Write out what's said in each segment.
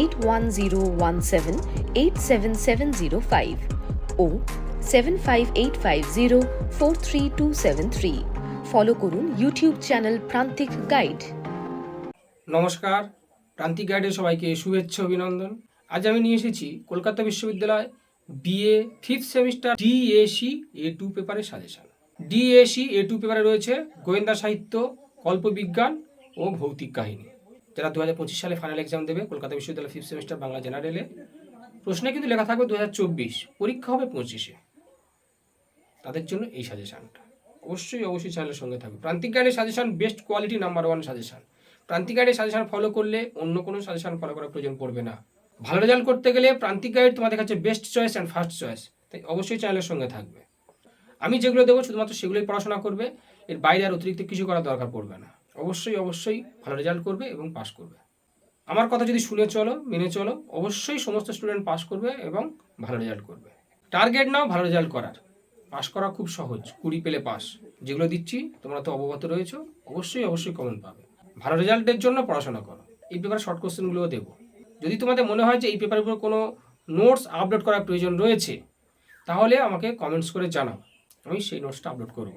eight one zero one seven eight seven seven zero five ও seven five eight five zero four three two seven three follow করুন YouTube channel Prantik guide নমস্কার। প্রান্তিক গাইডের সবাইকে শুভেচ্ছা, অভিনন্দন। আজ আমি নিয়ে এসেছি কলকাতা বিশ্ববিদ্যালয় BA fifth semester DAC A two পেপারের সাজেশন ডিএসি এ টু পেপারে রয়েছে গোয়েন্দা সাহিত্য, কল্পবিজ্ঞান ও ভৌতিক কাহিনী। যারা দু হাজার পঁচিশ সালে ফাইনাল এক্সাম দেবে, কলকাতা বিশ্ববিদ্যালয় ফিফথ সেমিস্টার বাংলা জেনারেলে প্রশ্নে কিন্তু লেখা থাকবে দু হাজার চব্বিশ, পরীক্ষা হবে পঁচিশে। তাদের জন্য এই সাজেশানটা অবশ্যই অবশ্যই চ্যানেলের সঙ্গে থাকবে। প্রান্তিক গাইডের suggestion best quality number one suggestion Prantik গাইডের সাজেশান ফলো করলে অন্য কোনো সাজেশান ফলো করার প্রয়োজন পড়বে না। ভালো রেজাল্ট করতে গেলে প্রান্তিক গাইড তোমাদের কাছে best choice and first choice তাই অবশ্যই চ্যানেলের সঙ্গে থাকবে। আমি যেগুলো দেবো, শুধুমাত্র সেগুলোই পড়াশোনা করবে। এর বাইরে আর অতিরিক্ত কিছু করার দরকার পড়বে না। অবশ্যই অবশ্যই ভালো রেজাল্ট করবে এবং পাস করবে। আমার কথা যদি শুনে চলো, মেনে চলো, অবশ্যই সমস্ত স্টুডেন্ট পাস করবে এবং ভালো রেজাল্ট করবে। টার্গেট নাও ভালো রেজাল্ট করার। পাস করা খুব সহজ, কুড়ি পেলে পাস যেগুলো দিচ্ছি, তোমরা তো অবগত রয়েছো, অবশ্যই অবশ্যই কমন পাবে। ভালো রেজাল্টের জন্য পড়াশোনা করো। এই পেপারে শর্ট কোশ্চেনগুলোও দেবো। যদি তোমাদের মনে হয় যে এই পেপারের উপর কোনো নোটস আপলোড করার প্রয়োজন রয়েছে, তাহলে আমাকে কমেন্টস করে জানাও। আমি সেই নোটসটা আপলোড করব।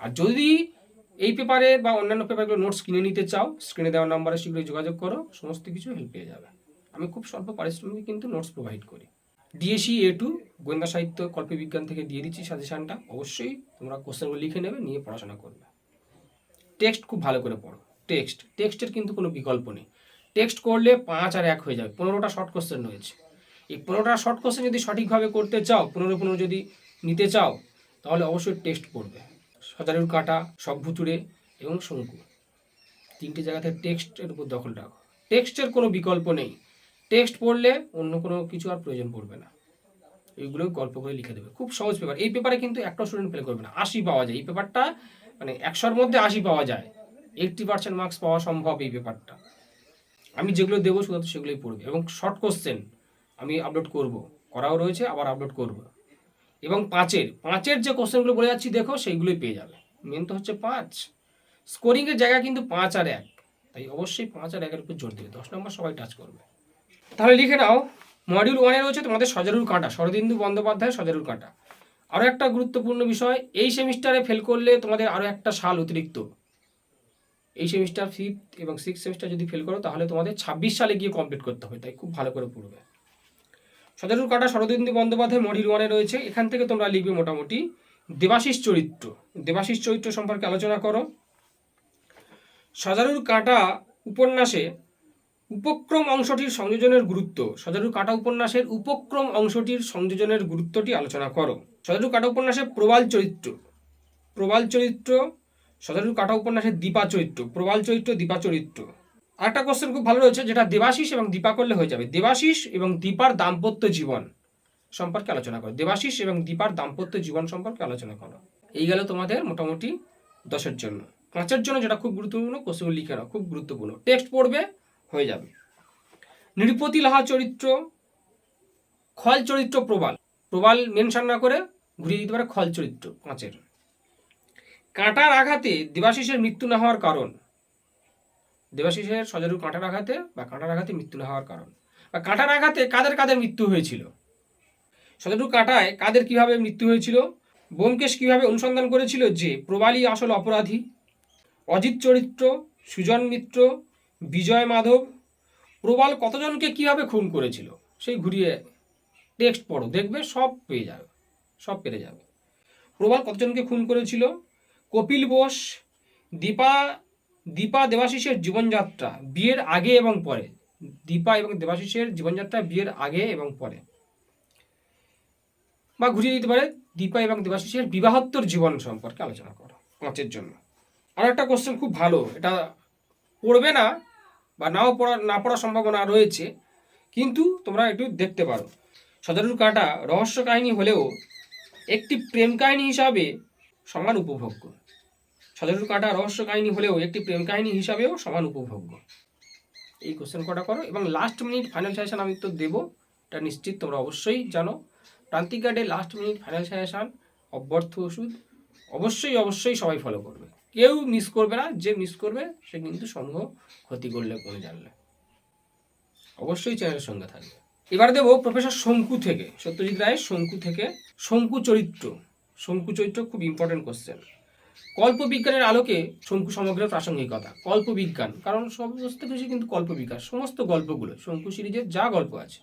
আর যদি এই পেপারে বা অন্যান্য পেপারগুলো নোটস কিনে নিতে চাও স্ক্রিনে দেওয়া নাম্বারে শীঘ্রই যোগাযোগ করো, সমস্ত কিছু হেল্প পেয়ে যাবে। আমি খুব স্বল্প পারিশ্রমিকে কিন্তু নোটস প্রোভাইড করি। ডিএসি এ টু গোয়েন্দা সাহিত্য কল্পবিজ্ঞান থেকে দিয়ে দিচ্ছি সাজেশানটা অবশ্যই তোমরা কোশ্চেনগুলো লিখে নেবে, নিয়ে পড়াশোনা করবে। টেক্সট খুব ভালো করে পড়ো। টেক্সট টেক্সটের কিন্তু কোনো বিকল্প নেই। টেক্সট করলে পাঁচ আর এক হয়ে যাবে। পনেরোটা শর্ট কোশ্চেন রয়েছে। এই পনেরোটা শর্ট কোশ্চেন যদি সঠিকভাবে করতে চাও, পনেরো পনেরো যদি নিতে চাও, তাহলে অবশ্যই টেক্সট পড়বে। সজারুর কাটা ভুতুড়ে এবং শঙ্কু। তিনটে জায়গাতে টেক্সটের উপর দখল রাখো। টেক্সটের কোনো বিকল্প নেই। টেক্সট পড়লে অন্য কোনো কিছু আর প্রয়োজন পড়বে না। এইগুলো গল্প করে লিখে দেবে। খুব সহজ পেপার। এই পেপারে কিন্তু একটা স্টুডেন্ট ফেল করবে না। আশি পাওয়া যায়। এই পেপারটা মানে একশোর মধ্যে আশি পাওয়া যায়। এইটটি পার্সেন্ট মার্কস পাওয়া সম্ভব এই পেপারটা। আমি যেগুলো দেবো শুধু সেগুলোই পড়বে। এবং শর্ট কোশ্চেন আমি আপলোড করব। করাও রয়েছে, আবার আপলোড করব। এবং পাঁচের পাঁচের যে কোশ্চেনগুলো বলে যাচ্ছি, দেখো সেইগুলোই পেয়ে যাবে। মেন তো হচ্ছে পাঁচ। স্কোরিংয়ের জায়গা কিন্তু পাঁচ আর এক। তাই অবশ্যই পাঁচ আর একের উপর জোর দেবে। দশ নম্বর সবাই টাচ করবে। তাহলে লিখে নাও মডিউল ওয়ানে রয়েছে তোমাদের সজারুর কাঁটা, শরদিন্দু বন্দ্যোপাধ্যায় সজারুর কাঁটা। আরও একটা গুরুত্বপূর্ণ বিষয়, এই সেমিস্টারে ফেল করলে তোমাদের আরও একটা সাল অতিরিক্ত। এই সেমিস্টার ফিফথ এবং সিক্স সেমিস্টার যদি ফেল করো, তাহলে তোমাদের ছাব্বিশ সালে গিয়ে কমপ্লিট করতে হবে। তাই খুব ভালো করে পড়বে। সজারুর কাটা, শরদিন্দু বন্দ্যোপাধ্যায় মডিউল ওয়ানে রয়েছে। এখান থেকে তোমরা লিখবে মোটামুটি দেবাশিস চরিত্র। দেবাশিস চরিত্র সম্পর্কে আলোচনা করো। সজারুর কাঁটা উপন্যাসে উপক্রম অংশটির সংযোজনের গুরুত্ব। সজারুর কাটা উপন্যাসের উপক্রম অংশটির সংযোজনের গুরুত্বটি আলোচনা করো। সজারুর কাটা উপন্যাসে প্রবাল চরিত্র। প্রবাল চরিত্র। সজারুর কাটা উপন্যাসের দীপা চরিত্র। প্রবাল চরিত্র, দীপা চরিত্র। আরেকটা কোশ্চেন খুব ভালো রয়েছে, যেটা দেবাশিস এবং দীপা করলে হয়ে যাবে। দেবাশিস এবং দীপার দাম্পত্য জীবন সম্পর্কে আলোচনা করো। দেবাশিস এবং দীপার দাম্পত্য জীবন সম্পর্কে আলোচনা করো। এই গেল তোমাদের মোটামুটি দশের জন্য। পাঁচের জন্য যেটা খুব গুরুত্বপূর্ণ কোশ্চেন লিখে নাও খুব গুরুত্বপূর্ণ। টেক্সট পড়বে, হয়ে যাবে। নৃপতি লাহা চরিত্র, খল চরিত্র প্রবাল। প্রবাল মেনশন না করে ঘুরিয়ে দিতে পারে খল চরিত্র, পাঁচের। কাঁটার আঘাতে দেবাশিসের মৃত্যু না হওয়ার কারণ। দেবাশিসের সজারু কাঁটার আঘাতে বা কাঁটার আঘাতে মৃত্যু না হওয়ার কারণ। বা কাঁটার আঘাতে কাদের কাদের মৃত্যু হয়েছিল? সজারু কাঁটায় কাদের কীভাবে মৃত্যু হয়েছিল? বোমকেশ কীভাবে অনুসন্ধান করেছিল যে প্রবালই আসল অপরাধী? অজিত চরিত্র, সুজন মিত্র, বিজয় মাধব, প্রবাল কতজনকে কীভাবে খুন করেছিল? সেই ঘুরিয়ে টেক্সট পড়ো, দেখবে সব পেয়ে যাবে, সব পেরে যাবে। প্রবাল কতজনকে খুন করেছিল? কপিল বোস, দীপা দীপা দেবাশিসের জীবনযাত্রা, বিয়ের আগে এবং পরে। দীপা এবং দেবাশিসের জীবনযাত্রা, বিয়ের আগে এবং পরে। বা ঘুরিয়ে দিতে পারে, দীপা এবং দেবাশিসের বিবাহোত্তর জীবন সম্পর্কে আলোচনা করো, পাঁচের জন্য। আর একটা কোশ্চেন খুব ভালো, এটা পড়বে না বা নাও পড়া, না পড়ার সম্ভাবনা রয়েছে, কিন্তু তোমরা একটু দেখতে পারো। সদরুর কাটা রহস্য কাহিনী হলেও একটি প্রেম কাহিনী হিসাবে সমান উপভোগ্য। সদরুর কাটা রহস্য কাহিনী হলেও একটি প্রেম কাহিনী হিসাবেও সমান উপভোগ্য। এই কোশ্চেন কটা করো? এবং লাস্ট মিনিট ফাইনাল সাজেশন আমি তো দেবো, এটা নিশ্চিত তোমরা অবশ্যই জানো। প্রান্তিক গার্ডে লাস্ট মিনিট ফাইনাল সাজেশন অব্যর্থ ওষুধ, অবশ্যই অবশ্যই সবাই ফলো করবে। কেউ মিস করবে না, যে মিস করবে, সে কিন্তু সমূহ ক্ষতি করলে কোনো জানলে অবশ্যই চ্যানেলের সঙ্গে থাকবে। এবার দেবো প্রফেসর শঙ্কু থেকে, সত্যজিৎ রায়ের শঙ্কু থেকে শঙ্কু চরিত্র। শঙ্কু চরিত্র খুব ইম্পর্টেন্ট কোশ্চেন কল্পবিজ্ঞানের আলোকে শঙ্কু সমগ্রের প্রাসঙ্গিকতা, কল্পবিজ্ঞান, কারণ সমস্ত কিছু কিন্তু কল্পবিজ্ঞান, সমস্ত গল্পগুলো, শঙ্কু সিরিজের যা গল্প আছে।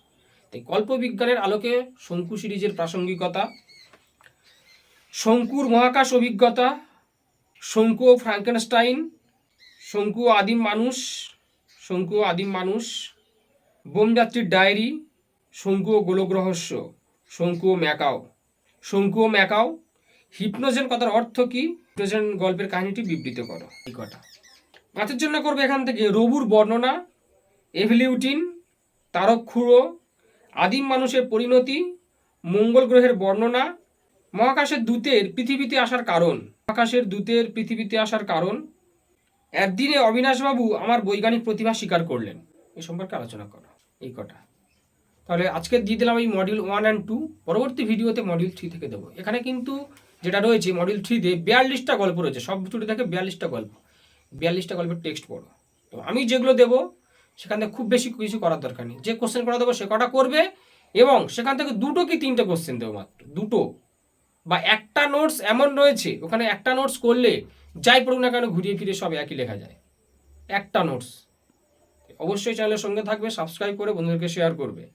তাই কল্পবিজ্ঞানের আলোকে শঙ্কু সিরিজের প্রাসঙ্গিকতা, শঙ্কুর মহাকাশ অভিজ্ঞতা, শঙ্কু ও ফ্রাঙ্কেনস্টাইন, শঙ্কু আদিম মানুষ, শঙ্কু আদিম মানুষ, বোমযাত্রীর ডায়েরি, শঙ্কু ও গোলক রহস্য, শঙ্কু ও ম্যাকাও, শঙ্কু ও ম্যাকাও হিপনোজেন কথার অর্থ কি? হিপনোজেন গল্পের কাহিনীটি বিবৃত করো। এই কটা। পাঁচের জন্য করবে এখান থেকে রবুর বর্ণনা, এভলিউটিন, তারক খুঁড়ো, আদিম মানুষের পরিণতি, মঙ্গল গ্রহের বর্ণনা, মহাকাশের দূতের পৃথিবীতে আসার কারণ। মহাকাশের দূতের পৃথিবীতে আসার কারণ। একদিনে অবিনাশবাবু আমার বৈজ্ঞানিক প্রতিভা স্বীকার করলেন। এ সম্পর্কে আলোচনা করো। এই কটা। তাহলে আজকে দিয়ে দিলাম এই মডিউল ওয়ান অ্যান্ড টু পরবর্তী ভিডিওতে মডিউল থ্রি থেকে দেবো। এখানে কিন্তু যেটা রয়েছে মডিউল থ্রিতে বিয়াল্লিশটা গল্প রয়েছে, সব ছুটি থাকে বিয়াল্লিশটা গল্প। বিয়াল্লিশটা গল্পের টেক্সট পড়ো। তো আমি যেগুলো দেবো, সেখান থেকে খুব বেশি কিছু করার দরকার নেই। যে কোশ্চেন করা দেবো, সে কটা করবে এবং সেখান থেকে দুটো কি তিনটে কোশ্চেন দেবো মাত্র? দুটো। বা একটা নোটস এমন রয়েছে, ওখানে একটা নোটস করলে যাই পড়ুক না কেন ঘুরিয়ে ফিরে সব একই লেখা যায়। একটা নোটস অবশ্যই চ্যানেলের সঙ্গে থাকবে সাবস্ক্রাইব করে বন্ধুদেরকে শেয়ার করবে।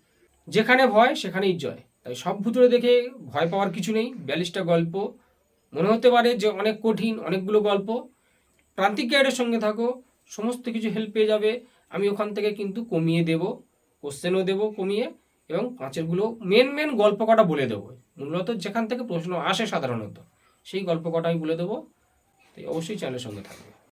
যেখানে ভয়, সেখানেই জয়। তাই সব ভুতুরে দেখে ভয় পাওয়ার কিছু নেই। বিয়াল্লিশটা গল্প। মনে হতে পারে যে অনেক কঠিন, অনেকগুলো গল্প। প্রান্তিক গাইডের সঙ্গে থাকো, সমস্ত কিছু হেল্প পেয়ে যাবে। আমি ওখান থেকে কিন্তু কমিয়ে দেব কোশ্চেনও দেব কমিয়ে এবং পাঁচেরগুলো মেন মেন গল্প কটা বলে দেবো। মূলত যেখান থেকে প্রশ্ন আসে সাধারণত, সেই গল্প কটা আমি বলে দেবো। তাই অবশ্যই চ্যানেলের সঙ্গে থাকবে